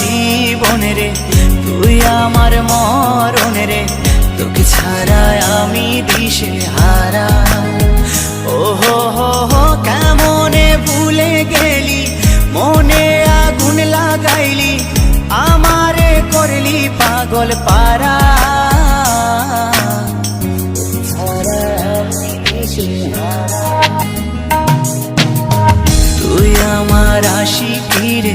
জীবন রে, তুই আমার মরণ রে। তোকে ছাড়া আমি দিশে হারা ও হো হো হো কেমনে ভুলে গেলি? মনে আগুন লাগাইলি, আমারে করলি পাগল পারা তুই আমার আশিকি রে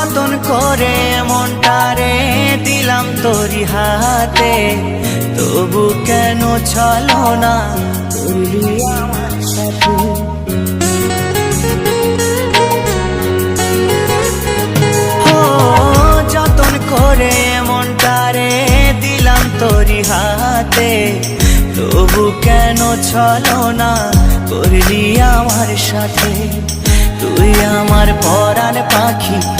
যতন করে মনটারে দিলাম তোরি হাতে। তবু কেন চলো না? করলি যতন করে মনটারে দিলাম তোরি হাতে। তবু কেন চলো না? করলি আমার সাথে। তুই আমার পরাণ পাখি।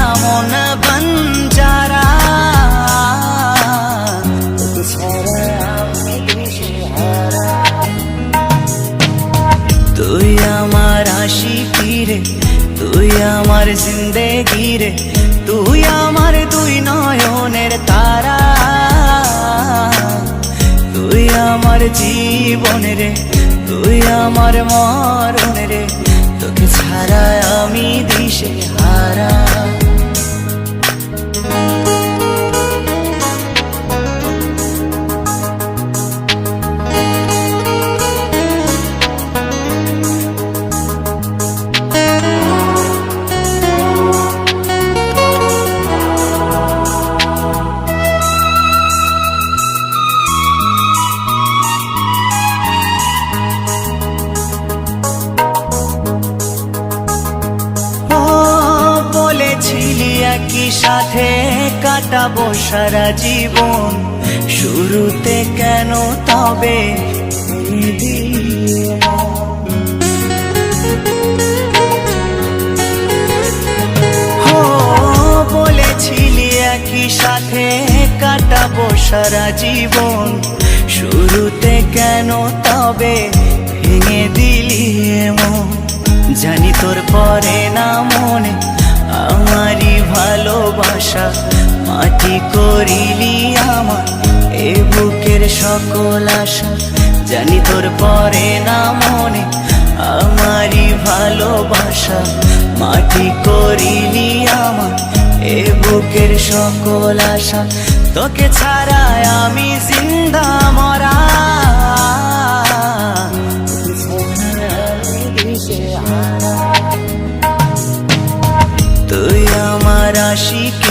আমার জিন্দেগি রে তুই আমার দুই নয়নের তারা। তুই আমার জীবন রে তুই আমার মরণ রে তোকে ছাড়া আমি দিশে একই সাথে কাটাবো সারা জীবন। শুরুতে কেন তবে বলেছিলি একই সাথে কাটাবো সারা জীবন। শুরুতে কেন তবে ভেঙে দিলি এমন? জানি তোর পরে না মনে ভালোবাসা, মাটি করিলি আমার এ বুকের সকল আশা। জানি তোর পরে না মনে আমারই ভালোবাসা। মাটি করিলি আমার এ বুকের সকল আশা। তোকে ছাড়া আমি জিন্দা মরা। তুই আমার আশিকি